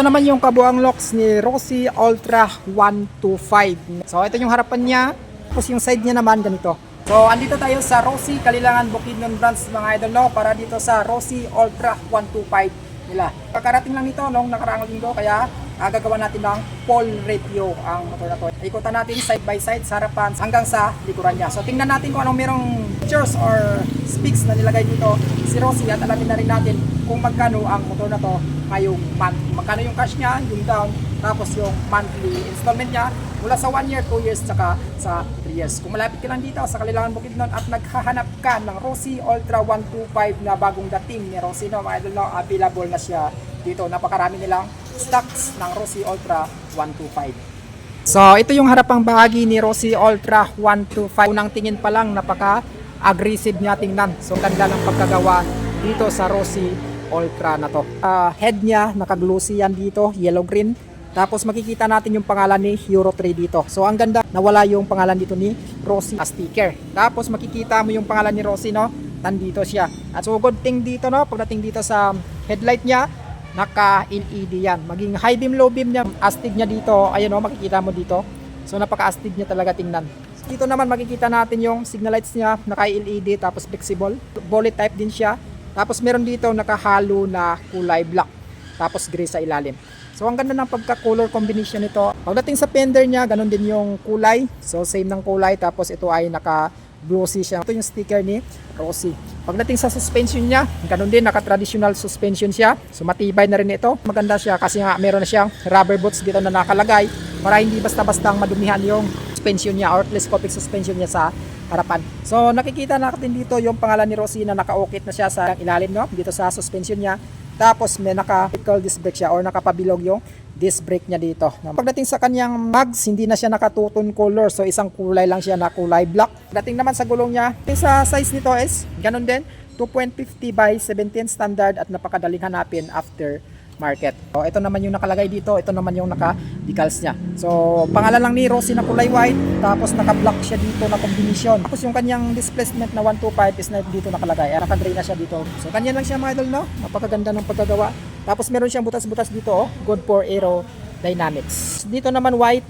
ito naman yung kabuang locks ni Rossi Ultra 125. So ito yung harapan niya. Tapos yung side niya naman ganito. So andito tayo sa Rossi Kalilangan Bukidnon Branch mga idol no para dito sa Rossi Ultra 125 nila. Pagkarating lang nito nung nakaraang linggo kaya uh, gagawa natin ng full review ang motor na to. Ikutan natin side by side sa harapan hanggang sa likuran niya. So tingnan natin kung anong merong features or specs na nilagay dito si Rossi at alamin na rin natin kung magkano ang motor na to ngayong month. Magkano yung cash niya, yung down, tapos yung monthly installment niya mula sa 1 year, 2 years, tsaka sa 3 years. Kung malapit ka lang dito sa Kalilangan Bukidnon at naghahanap ka ng Rossi Ultra 125 na bagong dating ni Rossi, no, mga idol, no, available na siya dito. Napakarami nilang stocks ng Rossi Ultra 125. So, ito yung harapang bahagi ni Rossi Ultra 125. Unang tingin pa lang, napaka-aggressive niya tingnan. So, ganda ng pagkagawa dito sa Rossi Ultra na to. Ah, head niya, naka-glossy yan dito, yellow-green. Tapos makikita natin yung pangalan ni Euro 3 dito. So ang ganda, nawala yung pangalan dito ni Rossi na sticker. Tapos makikita mo yung pangalan ni Rossi, no? Nandito siya. At so good thing dito, no? Pagdating dito sa headlight niya, naka-LED yan. Maging high beam, low beam niya, astig niya dito. Ayun, no? Makikita mo dito. So napaka-astig niya talaga tingnan. Dito naman makikita natin yung signal lights niya, naka-LED tapos flexible. Bullet type din siya. Tapos meron dito nakahalo na kulay black. Tapos gray sa ilalim. So ang ganda ng pagka-color combination nito. Pagdating sa fender niya, ganun din yung kulay. So same ng kulay tapos ito ay naka glossy siya. Ito yung sticker ni Rossi. Pagdating sa suspension niya, ganun din naka-traditional suspension siya. So matibay na rin ito. Maganda siya kasi nga meron na siyang rubber boots dito na nakalagay para hindi basta-bastang madumihan yung suspension niya or telescopic suspension niya sa harapan. So nakikita natin dito yung pangalan ni Rossi na naka-okit na siya sa ilalim no dito sa suspension niya. Tapos may naka-pickle disc brake siya or nakapabilog yung disc brake niya dito. Pagdating sa kanyang mags, hindi na siya nakatuton color. So isang kulay lang siya na kulay black. Pagdating naman sa gulong niya, sa size nito is ganun din. 2.50 by 17 standard at napakadaling hanapin after market. So, ito naman yung nakalagay dito, ito naman yung naka-decals niya. So, pangalan lang ni Rossi na kulay white, tapos naka-black siya dito na combination. Tapos yung kanyang displacement na 125 is na dito nakalagay, ay naka-gray na siya dito. So, kanya lang siya mga idol, no? Napakaganda ng pagkagawa. Tapos meron siyang butas-butas dito, oh. good for aerodynamics. Dito naman white,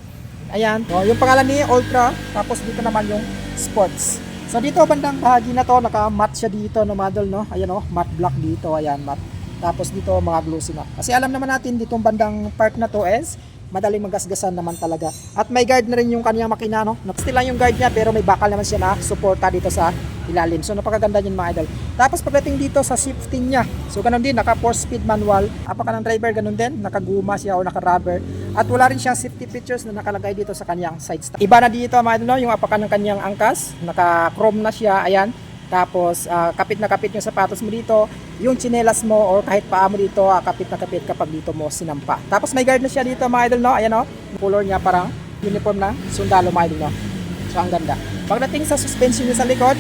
ayan. So, yung pangalan ni Ultra, tapos dito naman yung sports. So dito bandang bahagi na to, naka-matte siya dito no model no. Ayan oh, matte black dito, ayan matte. Tapos dito mga glossy na. Kasi alam naman natin ditong bandang part na to is madaling magasgasan naman talaga. At may guard na rin yung kanyang makina no. Still lang yung guard niya pero may bakal naman siya na suporta dito sa ilalim. So napakaganda niyan mga idol. Tapos pagdating dito sa shifting niya. So ganun din naka 4 speed manual. Apaka ng driver ganun din, nakaguma siya o naka rubber. At wala rin siyang safety features na nakalagay dito sa kanyang side stand. Iba na dito mga idol no, yung apaka ng kanyang angkas, naka chrome na siya. Ayan. Tapos ah, kapit na kapit yung sapatos mo dito, yung chinelas mo or kahit paa mo dito, ah, kapit na kapit kapag dito mo sinampa. Tapos may guard na siya dito mga idol no, ayan no, color niya parang uniform ng sundalo mga idol no. So ang ganda. Pagdating sa suspension niya sa likod,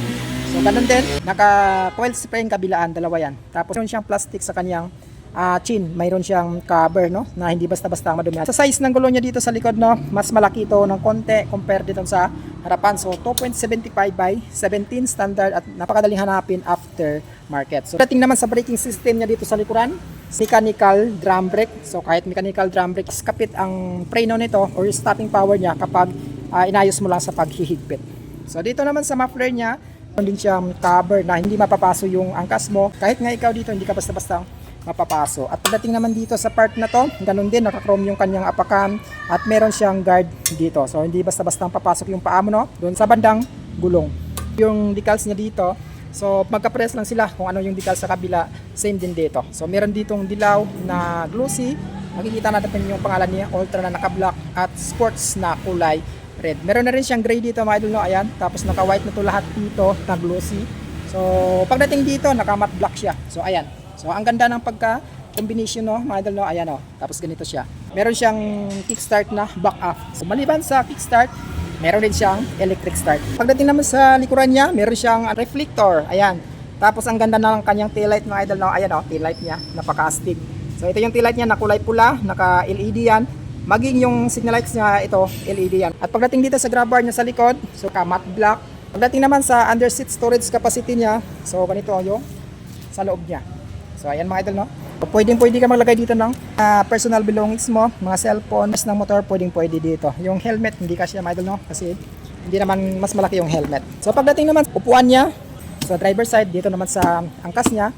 so ganun din, naka coil spring kabilaan, dalawa yan. Tapos meron siyang plastic sa kanyang ah, chin, mayroon siyang cover no, na hindi basta-basta madumihan. Sa size ng gulong niya dito sa likod no, mas malaki ito ng konti compare dito sa harapan. So 2.75 by 17 standard at napakadaling hanapin after market. So dating naman sa braking system niya dito sa likuran, mechanical drum brake. So kahit mechanical drum brake, kapit ang preno nito or stopping power niya kapag ah, inayos mo lang sa paghihigpit. So dito naman sa muffler niya, meron din siyang cover na hindi mapapaso yung angkas mo. Kahit nga ikaw dito, hindi ka basta-basta mapapaso. At pagdating naman dito sa part na to, ganun din, naka-chrome yung kanyang apakan at meron siyang guard dito. So hindi basta-basta papasok yung paa mo no, doon sa bandang gulong. Yung decals niya dito, so magka-press lang sila kung ano yung decals sa kabila, same din dito. So meron ditong dilaw na glossy, makikita natin yung pangalan niya, ultra na naka-black at sports na kulay red. Meron na rin siyang gray dito mga idol no, ayan. Tapos naka-white na to lahat dito, na glossy. So pagdating dito, naka-matte black siya. So ayan. So ang ganda ng pagka combination no, mga idol no, ayan oh. Tapos ganito siya. Meron siyang kickstart na back off. So maliban sa kickstart, meron din siyang electric start. Pagdating naman sa likuran niya, meron siyang reflector. Ayan. Tapos ang ganda ng kanyang taillight mga idol no, ayan oh, taillight niya, napaka-astig. So ito yung taillight niya na kulay pula, naka-LED yan. Maging yung signal lights niya ito, LED yan. At pagdating dito sa grab bar niya sa likod, so ka matte black. Pagdating naman sa under seat storage capacity niya, so ganito yung sa loob niya. So ayan mga idol no. Pwedeng pwede ka maglagay dito ng ah, personal belongings mo, mga cellphone, mas ng motor, pwedeng pwede dito. Yung helmet, hindi kasi mga idol no? Kasi hindi naman mas malaki yung helmet. So pagdating naman upuan niya, sa driver side, dito naman sa angkas niya,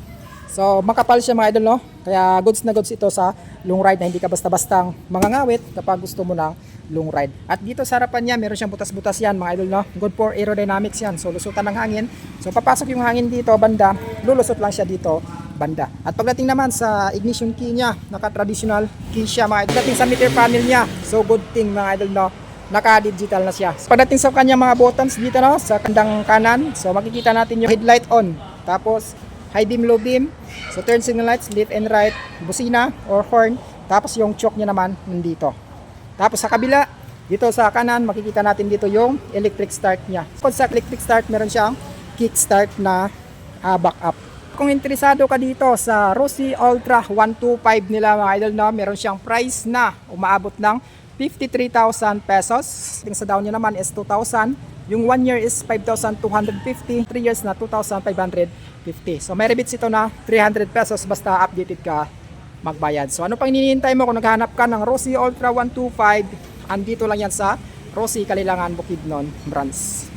So makapal siya mga idol no. Kaya goods na goods ito sa long ride na hindi ka basta-bastang mangangawit kapag gusto mo ng long ride. At dito sa harapan niya, meron siyang butas-butas yan mga idol no. Good for aerodynamics yan. So lusutan ng hangin. So papasok yung hangin dito banda, lulusot lang siya dito banda. At pagdating naman sa ignition key niya, naka-traditional key siya mga idol. Pagdating sa meter panel niya, so good thing mga idol no naka-digital na siya. Pagdating sa kanya mga buttons dito no, sa kandang kanan, so makikita natin yung headlight on. Tapos high beam, low beam. So turn signal lights, left and right, busina or horn. Tapos yung choke niya naman nandito. Tapos sa kabila, dito sa kanan, makikita natin dito yung electric start niya. Kung sa electric start, meron siyang kick start na ah, backup. Kung interesado ka dito sa Rossi Ultra 125 nila mga idol na meron siyang price na umaabot ng 53,000 pesos. Yung sa down niya naman is 2,000. Yung 1 year is 5,250. 3 years na 2,550. So may rebates ito na 300 pesos basta updated ka magbayad. So ano pang hinihintay mo kung naghanap ka ng Rossi Ultra 125? Andito lang yan sa Rossi Kalilangan Bukidnon branch.